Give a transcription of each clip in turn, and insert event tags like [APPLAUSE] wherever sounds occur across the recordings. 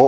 어?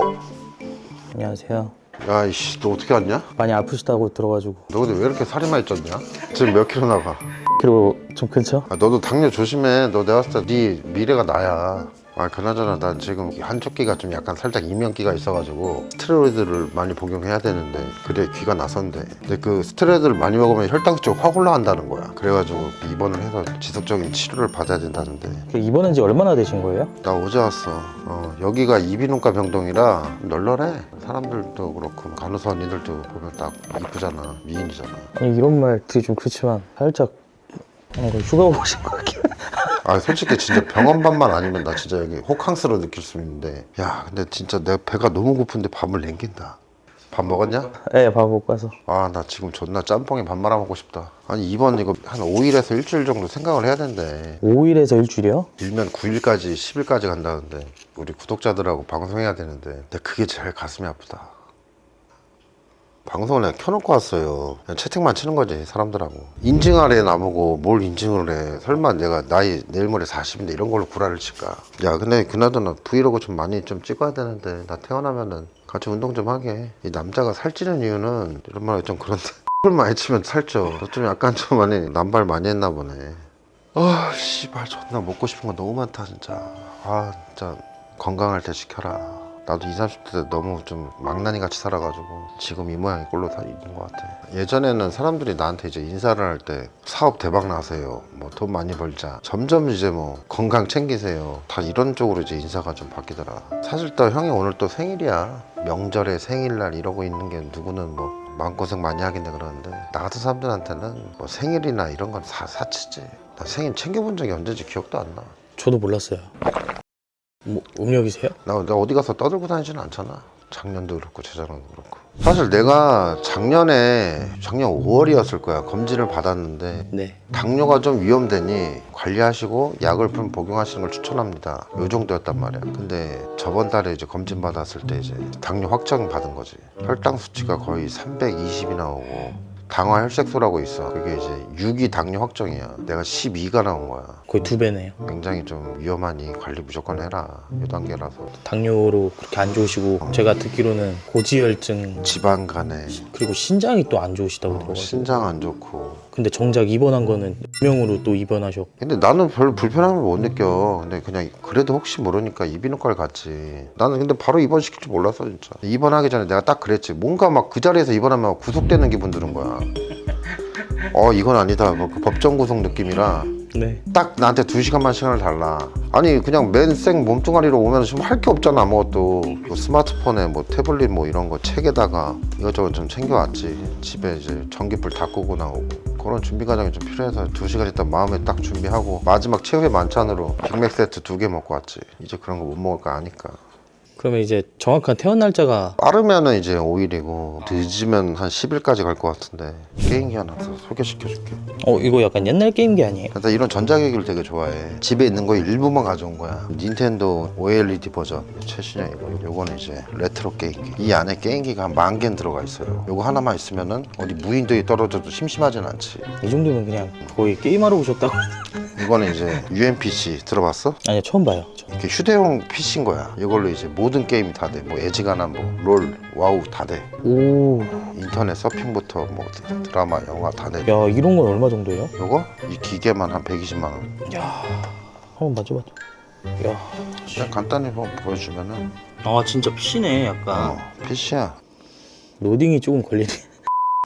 안녕하세요. 야이씨 너 어떻게 왔냐? 많이 아프시다고 들어가지고 너 근데 왜 이렇게 살이 많이 쪘냐? 지금 몇 킬로 나가? 그리고 좀 근처? 아, 너도 당뇨 조심해 너 내가 봤을 때 네 미래가 나야 아 그나저나 난 지금 한쪽 귀가 좀 약간 살짝 이면기가 있어가지고 스테로이드를 많이 복용해야 되는데 그래 귀가 나선데. 근데 그 스테로이드를 많이 먹으면 혈당 수치가 확 올라간다는 거야. 그래가지고 입원을 해서 지속적인 치료를 받아야 된다는데. 그 입원한 지 얼마나 되신 거예요? 나 어제 왔어. 어, 여기가 이비인후과 병동이라 널널해. 사람들도 그렇고 간호사 언니들도 보면 딱 이쁘잖아. 미인이잖아. 아니 이런 말 되게 좀 그렇지만 살짝 뭔가 휴가 오신 것 같긴 아 솔직히 진짜 병원밥만 아니면 나 진짜 여기 호캉스로 느낄 수 있는데. 야 근데 진짜 내 배가 너무 고픈데 밥을 남긴다. 밥 먹었냐? 네, 밥 먹고 와서. 아 나 지금 존나 짬뽕에 밥 말아 먹고 싶다. 아니 이번 이거 한 5일에서 일주일 정도 생각을 해야 된대. 5일에서 일주일이요? 일면 9일까지 10일까지 간다는데 우리 구독자들하고 방송해야 되는데. 근데 그게 제일 가슴이 아프다 방송을 그냥 켜놓고 왔어요. 그냥 채팅만 치는 거지 사람들하고. 인증하래 나보고. 뭘 인증을 해. 설마 내가 나이 내일 모레 40인데 이런 걸로 구라를 칠까? 야 근데 그나저나 브이로그 좀 많이 좀 찍어야 되는데 나 태어나면은 같이 운동 좀 하게. 이 남자가 살찌는 이유는 이런 말이 좀 그런데 [LAUGHS] 을 많이 치면 살쪄. 너좀 약간 좀 많이 남발 많이 했나 보네. 아 씨발 존나 먹고 싶은 거 너무 많다 진짜. 아 진짜 건강할 때 시켜라 나도 20, 30대 때 너무 좀 망나니 같이 살아가지고 지금 이 모양이 꼴로 다 있는 것 같아. 예전에는 사람들이 나한테 이제 인사를 할 때 사업 대박 나세요. 뭐 돈 많이 벌자. 점점 이제 뭐 건강 챙기세요. 다 이런 쪽으로 이제 인사가 좀 바뀌더라. 사실 또 형이 오늘 또 생일이야. 명절에 생일날 이러고 있는 게 누구는 뭐 마음고생 많이 하겠네 그러는데 나 같은 사람들한테는 뭐 생일이나 이런 건 사, 사치지. 나 생일 챙겨본 적이 언제인지 기억도 안 나. 저도 몰랐어요 뭐 음력이세요? 나, 나 어디 가서 떠들고 다니지는 않잖아 작년도 그렇고 재작년도 그렇고 사실 내가 작년에 작년 5월이었을 거야 검진을 받았는데 네 당뇨가 좀 위험되니 관리하시고 약을 좀 복용하시는 걸 추천합니다. 요 정도였단 말이야. 근데 저번 달에 이제 검진 받았을 때 이제 당뇨 확정 받은 거지. 혈당 수치가 거의 320이 나오고 당화 혈색소라고 있어. 그게 이제 6이 당뇨 확정이야. 내가 12가 나온 거야. 거의 두 배네요 굉장히 좀 위험하니 관리 무조건 해라. 요 단계라서 당뇨로 그렇게 안 좋으시고 제가 듣기로는 고지혈증 지방 간에 그리고 신장이 또 안 좋으시다고 어, 들어가지고 신장 안 좋고. 근데 정작 입원한 거는 명으로 또 입원하셨고 근데 나는 별 불편함을 못 느껴. 근데 그냥 그래도 혹시 모르니까 이비인후과를 갔지. 나는 근데 바로 입원시킬 줄 몰랐어 진짜. 입원하기 전에 내가 딱 그랬지. 뭔가 막 그 자리에서 입원하면 구속되는 기분 드는 거야. 어 이건 아니다. 뭐그 법정 구속 느낌이라 네 딱 나한테 두 시간만 시간을 달라. 아니 그냥 맨생 몸뚱아리로 오면 지금 할 게 없잖아 아무것도. 뭐 스마트폰에 뭐 태블릿 뭐 이런 거 책에다가 이것저것 좀 챙겨왔지. 집에 이제 전기불 다 끄고 나오고. 그런 준비 과정이 좀 필요해서 두 시간 있다 마음에 딱 준비하고 마지막 최후의 만찬으로 빅맥 세트 두 개 먹고 왔지. 이제 그런 거 못 먹을 거 아니까. 그러면 이제 정확한 퇴원 날짜가 빠르면은 이제 5일이고 늦으면 한 10일까지 갈 것 같은데 게임기 하나 더 소개시켜줄게. 어 이거 약간 옛날 게임기 아니에요? 나 이런 전자기기를 되게 좋아해. 집에 있는 거 일부만 가져온 거야. 닌텐도 OLED 버전 최신형이고 요거는 이제 레트로 게임기. 이 안에 게임기가 한 만 개는 들어가 있어요. 요거 하나만 있으면은 어디 무인도에 떨어져도 심심하진 않지. 이 정도면 그냥 거의 게임하러 오셨다고 [LAUGHS] 이거는 이제 UMPC 들어봤어? 아니요 처음 봐요 저. 이렇게 휴대용 PC인 거야. 이걸로 이제 모든 게임이 다 돼. 뭐 에지가나 뭐 롤, 와우 다 돼. 오, 인터넷 서핑부터 뭐 드라마, 영화 다 돼. 야 이런 건 얼마 정도예요? 요거 이 기계만 한 120만 원. 야, 한번 만져봐. 야, 그냥 간단히 한번 보여주면은 아 진짜 피네 약간. 어, PC야. 로딩이 조금 걸리네.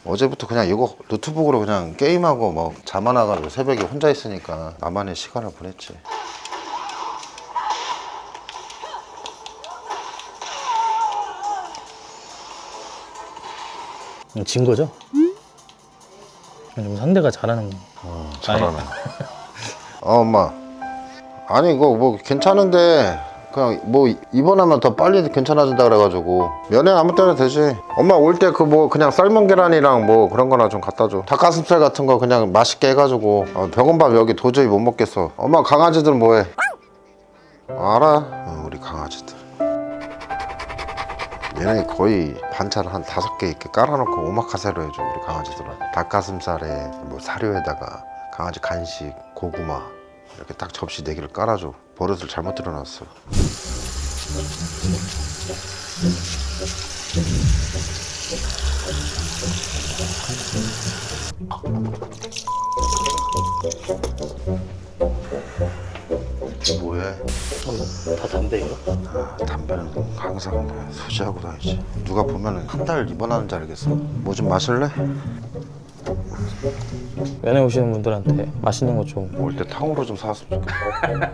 어제부터 그냥 이거 노트북으로 그냥 게임하고 뭐잠안 와가지고 새벽에 혼자 있으니까 나만의 시간을 보냈지. 음, 진 거죠? 좀 상대가 잘하는 거. 어, 잘하네. [LAUGHS] 어, 엄마. 아니 이거 뭐 괜찮은데 그냥 뭐 입원하면 더 빨리 괜찮아진다 그래가지고 면회 아무 때나 되지. 엄마 올 때 그 뭐 그냥 삶은 계란이랑 뭐 그런 거나 좀 갖다 줘. 닭가슴살 같은 거 그냥 맛있게 해가지고 어, 병원밥 여기 도저히 못 먹겠어. 엄마 강아지들 뭐해? 알아. 어, 우리 강아지들. 얘네 거의 반찬 한 다섯 개 이렇게 깔아놓고 오마카세로 해줘 우리 강아지들한테 닭가슴살에 뭐 사료에다가 강아지 간식 고구마 이렇게 딱 접시 네 개를 깔아줘 버릇을 잘못 들여놨어 뭐해? 다 담배예요? 아, 담배는 항상 소지하고 다니지. 누가 보면 한 달 입원하는지 알겠어. 뭐 좀 마실래? 면회 오시는 분들한테 맛있는 거 좀 올 때 탕후루 좀 사왔으면 좋겠다.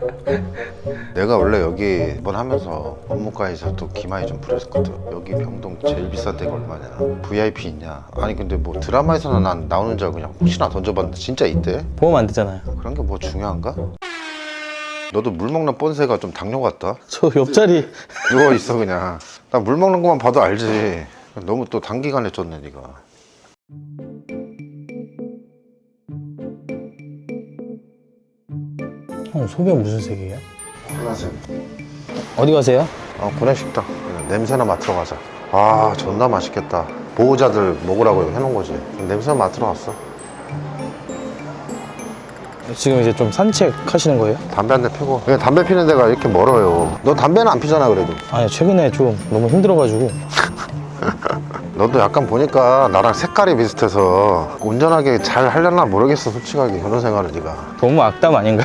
내가 원래 여기 입원하면서 업무과에서 또 기마에 좀 부렸거든. 여기 병동 제일 비싼 데가 얼마냐? VIP 있냐? 아니 근데 뭐 드라마에서는 난 나오는 줄 알고 그냥 혹시나 던져봤는데 진짜 있대? 보면 안 되잖아요. 그런 게 뭐 중요한가? 너도 물 먹는 뻔세가 좀 당뇨 같다. 저 옆자리 누워 있어 그냥. 나 물 먹는 것만 봐도 알지. 너무 또 단기간에 쪘네 네가. 형 소변 무슨 색이에요? 하나씩. 어디 가세요? 어, 구내식당. 냄새나 맡으러 가자. 아, 존나 맛있겠다. 보호자들 먹으라고 해놓은 거지. 냄새 맡으러 왔어. 지금 이제 좀 산책하시는 거예요? 담배 한 대 피고. 왜 담배 피는 데가 이렇게 멀어요? 너 담배는 안 피잖아, 그래도. 아니 최근에 좀 너무 힘들어가지고 너도 약간 보니까 나랑 색깔이 비슷해서 온전하게 잘 하려나 모르겠어, 솔직하게. 그런 생활을 네가. 너무 악담 아닌가?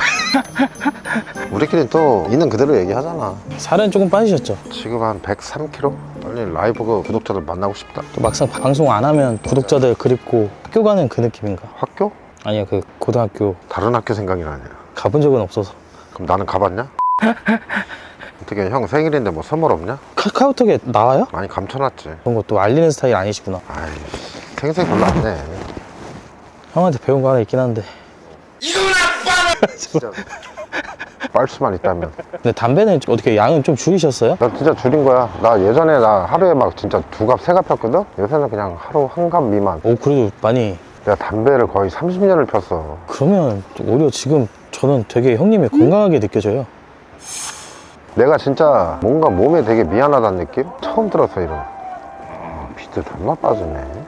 [LAUGHS] 우리끼리 또 있는 그대로 얘기하잖아. 살은 조금 빠지셨죠? 지금 한 103kg? 빨리 라이브 그 구독자들 만나고 싶다. 또 막상 방송 안 하면 구독자들 그립고 학교 가는 그 느낌인가? 학교? 아니요 그 고등학교 다른 학교 생각이 나네. 가본 적은 없어서 그럼 나는 가봤냐? [LAUGHS] 어떻게 형 생일인데 뭐 선물 없냐? 카카오톡에 나와요? 많이 감춰놨지. 그런 것도 알리는 스타일 아니시구나 아이 생생 별로 안 내. 형한테 배운 거 하나 있긴 한데 [LAUGHS] 진짜 빨수만 있다면. 근데 담배는 어떻게 양은 좀 줄이셨어요? 나 진짜 줄인 거야. 나 예전에 나 하루에 막 진짜 두 갑, 세 갑 폈거든? 요새는 그냥 하루 한 갑 미만. 오 그래도 많이 내가 담배를 거의 30년을 폈어. 그러면 오히려 지금 저는 되게 형님이 건강하게 느껴져요 내가 진짜 뭔가 몸에 되게 미안하다는 느낌? 처음 들었어, 이런. 아, 비트 존나 빠지네.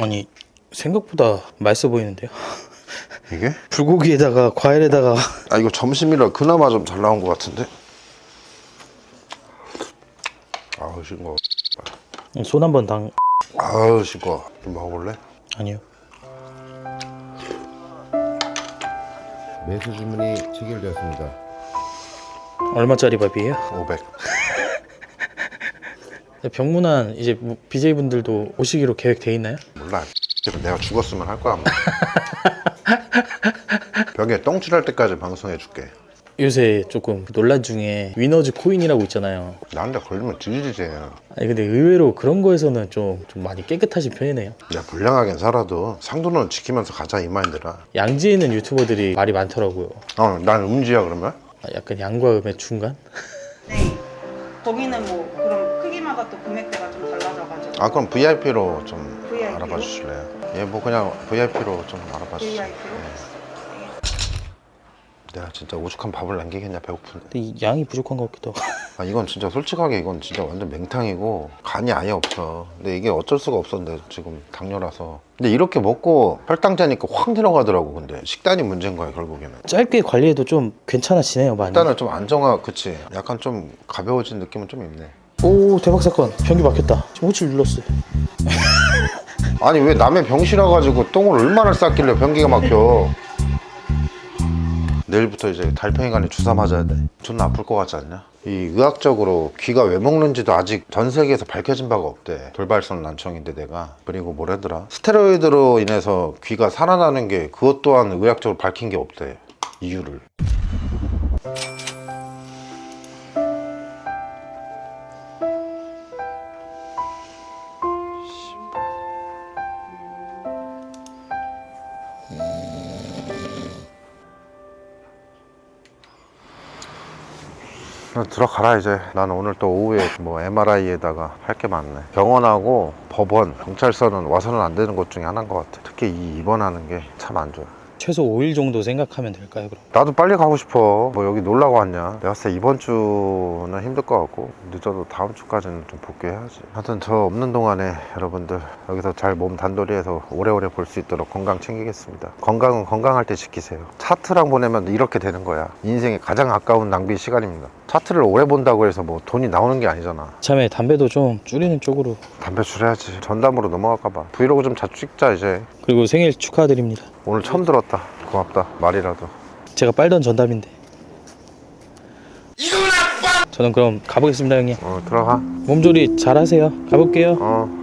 아니 생각보다 맛있어 보이는데요 이게? [LAUGHS] 불고기에다가 과일에다가 아, 이거 점심이라 그나마 좀 잘 나온 것 같은데? 아우, 싱거워. 손한번 당 아우, 싱거워. 좀 먹어볼래? 아니요 매수 주문이 체결되었습니다. 얼마짜리 밥이에요? 500. [LAUGHS] 병문안 이제 BJ 분들도 오시기로 계획돼 있나요? 몰라. 내가 죽었으면 할 거야. 아마. [LAUGHS] 벽에 똥칠할 때까지 방송해 줄게. 요새 조금 논란 중에 위너즈 코인이라고 있잖아요. 나한테 걸리면 뒤지지. 아니 근데 의외로 그런 거에서는 좀, 좀 많이 깨끗하신 편이네요. 야, 불량하긴 살아도 상도는 지키면서 가자 이 마인드라. 양지에 있는 유튜버들이 말이 많더라고요. 어, 난 음지야 그러면? 아, 약간 양과 음의 중간? 네. 거기는 뭐 그럼 크기마다 또 금액대가 좀 달라져가지고 아, 그럼 VIP로 좀 VIP 로? 알아봐 주실래요? 예, 뭐 그냥 VIP로 좀 알아봐 주세요. VIP로? 내가 진짜 오죽한 밥을 남기겠냐 배고픈데. 근데 이 양이 부족한 것 같기도 하고. [LAUGHS] 아 이건 진짜 솔직하게 이건 진짜 완전 맹탕이고 간이 아예 없어 근데 이게 어쩔 수가 없었는데 지금 당뇨라서 근데 이렇게 먹고 혈당제니까 확 내려가더라고 근데 식단이 문제인 거야 결국에는 짧게 관리해도 좀 괜찮아지네요 많이. 식단을 좀 안정화 그치 약간 좀 가벼워진 느낌은 좀 있네 오 대박 사건. 변기 막혔다. 지금 호출 눌렀어요. [LAUGHS] 아니 왜 남의 병 실어가지고 똥을 얼마나 쌌길래 변기가 막혀 내일부터 이제 달팽이관에 주사 맞아야 돼. 존나 아플 것 같지 않냐? 이 의학적으로 귀가 왜 먹는지도 아직 전 세계에서 밝혀진 바가 없대. 돌발성 난청인데 내가. 그리고 뭐라더라? 스테로이드로 인해서 귀가 살아나는 게 그것 또한 의학적으로 밝힌 게 없대. 이유를 들어가라 이제 난 오늘 또 오후에 뭐 MRI에다가 할 게 많네 병원하고 법원 경찰서는 와서는 안 되는 것 중에 하나인 것 같아 특히 이 입원하는 게 참 안 좋아 최소 5일 정도 생각하면 될까요 그럼? 나도 빨리 가고 싶어. 뭐 여기 놀라고 왔냐? 내가 봤을 때 이번 주는 힘들 것 같고 늦어도 다음 주까지는 좀 복귀해야지. 하여튼 저 없는 동안에 여러분들 여기서 잘 몸 단돌이해서 오래오래 볼 수 있도록 건강 챙기겠습니다. 건강은 건강할 때 지키세요. 차트랑 보내면 이렇게 되는 거야. 인생의 가장 아까운 낭비 시간입니다. 차트를 오래 본다고 해서 뭐 돈이 나오는 게 아니잖아. 참에 담배도 좀 줄이는 쪽으로 담배 줄여야지. 전담으로 넘어갈까봐. 브이로그 좀 자주 찍자 이제. 그리고 생일 축하드립니다 오늘 처음 들었다. 고맙다. 말이라도. 제가 빨던 전담인데 저는 그럼 가보겠습니다 형님 어 들어가. 몸조리 잘 하세요 가볼게요 어.